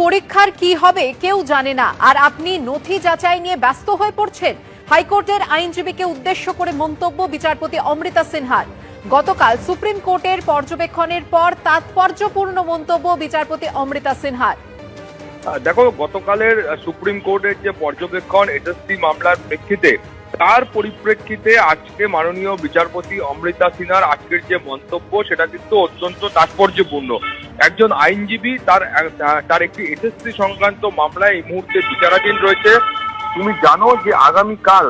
পরীক্ষার কি হবে কেউ জানে না। আর আপনি নথি যাচাই নিয়ে ব্যস্ত হয়ে পড়ছেন। হাইকোর্টের আইনজীবীকে উদ্দেশ্য করে মন্তব্য বিচারপতি অমৃতা সিনহার গতকাল সুপ্রিম কোর্টের পর্যবেক্ষণের পর তাৎপর্যপূর্ণ মন্তব্য বিচারপতি অমৃতা সিনহার দেখো, গতকালের সুপ্রিম কোর্টের যে পর্যবেক্ষণ, এসএসসি মামলার প্রেক্ষিতে, তার পরিপ্রেক্ষিতে আজকে মাননীয় বিচারপতি অমৃতা সিনহার আজকের যে মন্তব্য, সেটা কিন্তু অত্যন্ত তাৎপর্যপূর্ণ। একজন আইনজীবী, তার তার একটি এসএসসি সংক্রান্ত মামলায় এই মুহূর্তে বিচারাধীন রয়েছে। তুমি জানো যে আগামীকাল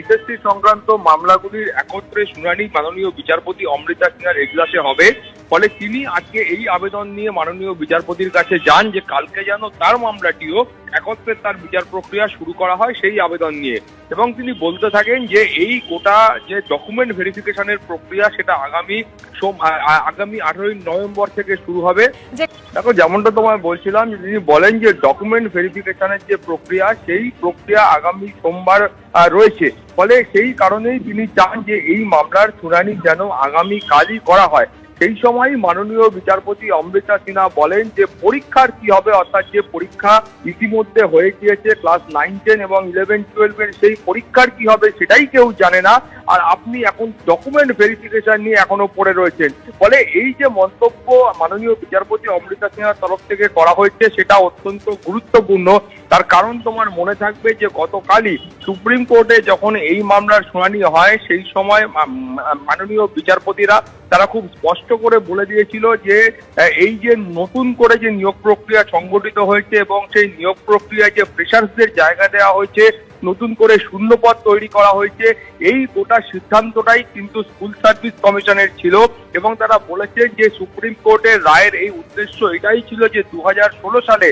এসএসসি সংক্রান্ত মামলাগুলির একত্রে শুনানি মাননীয় বিচারপতি অমৃতা সিনহার এজলাসে হবে। ফলে তিনি আজকে এই আবেদন নিয়ে মাননীয় বিচারপতির কাছে যান যে কালকে যেন তার মামলাটিও একত্রে তার বিচার প্রক্রিয়া শুরু করা হয় সেই আবেদন নিয়ে। এবং তিনি বলতে থাকেন যে এই গোটা যে ডকুমেন্ট ভেরিফিকেশনের প্রক্রিয়া সেটা আগামী সোম আগামী আঠারোই নভেম্বর থেকে শুরু হবে। দেখো যেমনটা তোমায় বলছিলাম যে তিনি বলেন যে ডকুমেন্ট ভেরিফিকেশনের যে প্রক্রিয়া সেই প্রক্রিয়া আগামী সোমবার রয়েছে। ফলে সেই কারণেই তিনি চান যে এই মামলার শুনানি যেন আগামী কালই করা হয়। সেই সময় মাননীয় বিচারপতি অমৃতা সিনহা বলেন যে পরীক্ষার কি হবে, অর্থাৎ যে পরীক্ষা ইতিমধ্যে হয়ে গিয়েছে ক্লাস নাইন টেন এবং ইলেভেন টুয়েলভের সেই পরীক্ষার কি হবে সেটাই কেউ জানে না। আর আপনি এখন ডকুমেন্ট ভেরিফিকেশন নিয়ে এখনও পড়ে রয়েছেন। ফলে এই যে মন্তব্য মাননীয় বিচারপতি অমৃতা সিনহার তরফ থেকে করা হয়েছে, সেটা অত্যন্ত গুরুত্বপূর্ণ। তার কারণ তোমার মনে থাকবে যে, গতকালই সুপ্রিম কোর্টে যখন এই মামলার শুনানি হয়, সেই সময় মাননীয় বিচারপতিরা তারা খুব স্পষ্ট করে বলে দিয়েছিল যে এই যে নতুন করে যে নিয়োগ প্রক্রিয়া সংগঠিত হয়েছে এবং সেই নিয়োগ প্রক্রিয়ায় যে ফ্রেশার্সদের জায়গা দেওয়া হয়েছে নতুন করে শূন্যপদ তৈরি করা হয়েছে। এই গোটা সিদ্ধান্তটাই কিন্তু স্কুল সার্ভিস কমিশনের ছিল এবং তারা বলেছেন যে সুপ্রিম কোর্টের রায়ের এই উদ্দেশ্য এটাই ছিল যে দু হাজার ষোলো সালে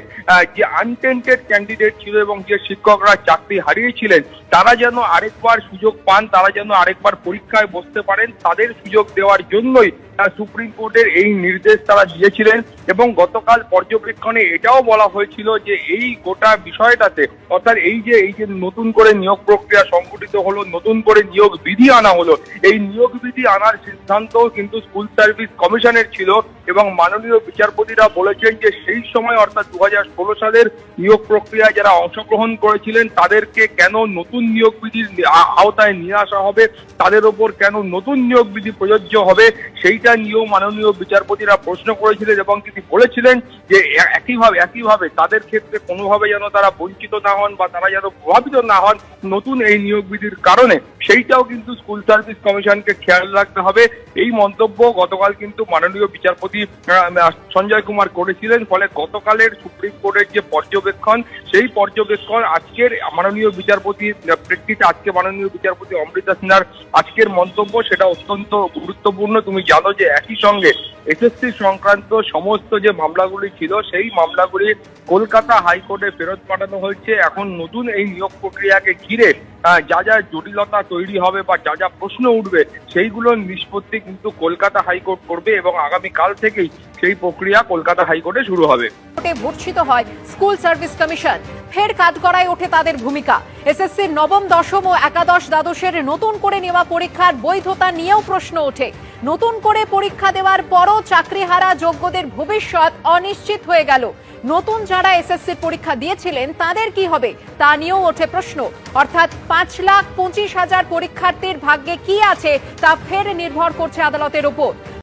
যে আনটেন্টেড ক্যান্ডিডেট ছিল এবং যে শিক্ষকরা চাকরি হারিয়েছিলেন, তারা যেন আরেকবার সুযোগ পান, তারা যেন আরেকবার পরীক্ষায় বসতে পারেন, তাদের সুযোগ দেওয়ার জন্যই সুপ্রিম কোর্টের এই নির্দেশ তারা দিয়েছিলেন এবং গতকাল পর্যবেক্ষণে এটাও বলা হয়েছিল যে এই গোটা বিষয়টাতে, অর্থাৎ এই যে এই যে নতুন করে নিয়োগ প্রক্রিয়া সংগঠিত হলো, নতুন করে নিয়োগ বিধি আনা হলো, এই নিয়োগ বিধি আনার সিদ্ধান্ত কিন্তু স্কুল সার্ভিস কমিশনের ছিল এবং মাননীয় বিচারপতিরা বলেছেন যে সেই সময়, অর্থাৎ দু হাজার ষোলো সালের নিয়োগ প্রক্রিয়ায় যারা অংশগ্রহণ করেছিলেন, তাদেরকে কেন নতুন নিয়োগ বিধির আওতায় নিয়ে আসা হবে? তাদের ওপর কেন নতুন নিয়োগ বিধি প্রযোজ্য হবে? সেইটা নিয়েও মাননীয় বিচারপতিরা প্রশ্ন করেছিলেন এবং তিনি বলেছিলেন যে একইভাবে একইভাবে তাদের ক্ষেত্রে কোনোভাবে যেন তারা বঞ্চিত না হন বা তারা যেন প্রভাবিত না হন নতুন এই নিয়োগ বিধির কারণে। সেইটাও কিন্তু স্কুল সার্ভিস কমিশনকে খেয়াল রাখতে হবে। এই মন্তব্য গতকাল কিন্তু মাননীয় বিচারপতি সঞ্জয় কুমার করেছিলেন। ফলে গতকালের সুপ্রিম কোর্টের যে পর্যবেক্ষণ, সেই পর্যবেক্ষণ আজকের মাননীয় বিচারপতির প্রেক্ষিতে আজকে মাননীয় বিচারপতি অমৃতা সিনহার আজকের মন্তব্য, সেটা অত্যন্ত গুরুত্বপূর্ণ। তুমি জানো যে একই সঙ্গে এসএসসি সংক্রান্ত সমস্ত যে মামলাগুলি ছিল, সেই মামলাগুলি কলকাতা হাইকোর্টে ফেরত পাঠানো হয়েছে। এখন নতুন এই নিয়োগ প্রক্রিয়াকে ঘিরে যা যা জটিলতা তৈরি হবে বা যা যা প্রশ্ন উঠবে সেইগুলোর নিষ্পত্তি কিন্তু কলকাতা হাইকোর্ট করবে এবং আগামীকাল থেকেই সেই প্রক্রিয়া কলকাতা হাইকোর্টে শুরু হবে। কোর্টে ভর্ষিত হয় স্কুল সার্ভিস কমিশন। ফের কাঠগড়ায় ওঠে তাদের ভূমিকা। এসএসসির নবম, দশম ও একাদশ দ্বাদশের নতুন করে নেওয়া পরীক্ষার বৈধতা নিয়েও প্রশ্ন ওঠে। নতুন করে পরীক্ষা দেওয়ার পরও চাকরিহারা যোগ্যদের ভবিষ্যৎ অনিশ্চিত হয়ে গেল। নতুন যারা এসএসসির পরীক্ষা দিয়েছিলেন, তাদের কি হবে? তা নিয়েও ওঠে প্রশ্ন। অর্থাৎ পাঁচ লাখ পঁচিশ হাজার পরীক্ষার্থীর ভাগ্যে কি আছে, তা ফের নির্ভর করছে আদালতের ওপর।